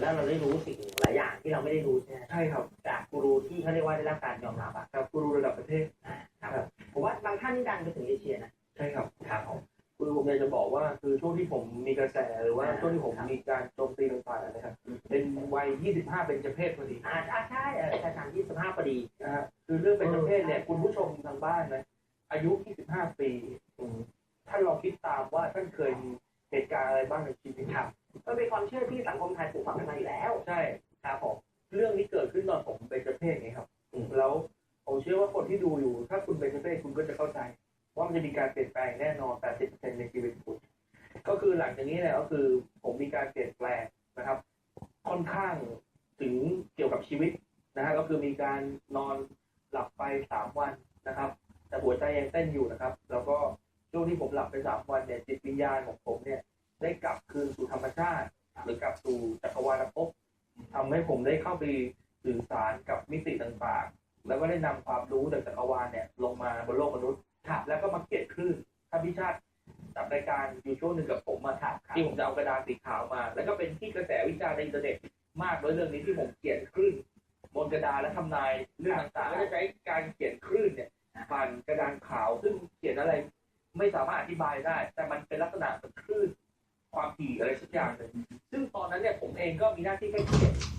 แล้วเราได้รู้สิ่งหลายอย่างที่เราไม่ได้รู้ใช่ไหมใช่ครับจากกูรูที่เขาเรียกว่าได้รับการยอมรับอะกับกูรูระดับประเทศอ่าครับผมว่าบางท่านนี่ดังไปถึงเอเชียนะใช่ครับครับผมคือผมอยากจะบอกว่าคือช่วงที่ผมมีกระแสหรือว่าอ่าช่วงที่ผมครับมีการโจมตีต่างๆนะครับเป็นวัย 25 เป็นจเพศพอดีอ่าใช่ใช่เอออาจารย์ที่สภาพพอดีนะฮะคือเรื่องเป็นจเพศเนี่ยเออคุณผู้ชมทางบ้านนะอายุ 25 ปีอืมท่านลองคิดตามว่าท่านเคยมีเหตุการณ์อะไรบ้างในชีวิตครับ ก็เป็นความเชื่อที่สังคมไทยปลูกฝังกันมาอยู่แล้ว ใช่ครับผมเรื่องนี้เกิดขึ้นตอนผมเป็นจเพศไงครับอืมแล้วผมเชื่อว่าคนที่ดูอยู่ ถ้าคุณเป็นจเพศคุณก็จะเข้าใจว่ามันจะมีการเปลี่ยนแปลงแน่นอน 80%ในชีวิตคุณ ก็คือหลังจากนี้เนี่ยก็คือผมมีการเปลี่ยนแปลงนะครับ ค่อนข้างถึงเกี่ยวกับชีวิตนะฮะก็คือมีการนอนหลับไปสามวันนะครับ แต่หัวใจยังเต้นอยู่นะครับ แล้วก็ช่วงที่ผมหลับไปสามวันเนี่ยจิตวิญญาณของผมเนี่ยได้กลับ คืนสู่ธรรมชาติ หรือกลับสู่จักรวาลภพทำให้ผมได้เข้าไปสื่อสารกับมิติต่างๆ แล้วก็ได้นำความรู้จากจักรวาลเนี่ยลงมาบนโลกมนุษย์ครับแล้วก็มาเกลียดคลื่นถ้าพิชาติจับรายการอยู่ช่วงหนึ่งกับผมอะครับครับที่ผมจะเอากระดาษสีขาวมา แล้วก็เป็นที่กระแสวิจารณ์ในอินเทอร์เน็ตมากด้วยเรื่องนี้ที่ผมเขียนคลื่นบนกระดาษและทำนายเรื่องต่างๆก็จะใช้การเขียนคลื่นเนี่ยผ่านกระดานขาวซึ่งเขียนอะไรไม่สามารถอธิบายได้ แต่มันเป็นลักษณะ ขี่อะไรสักอย่างหนึ่งซึ่งตอนนั้นเนี่ยผมเองก็มีหน้าที่แค่เขียนแล้วก็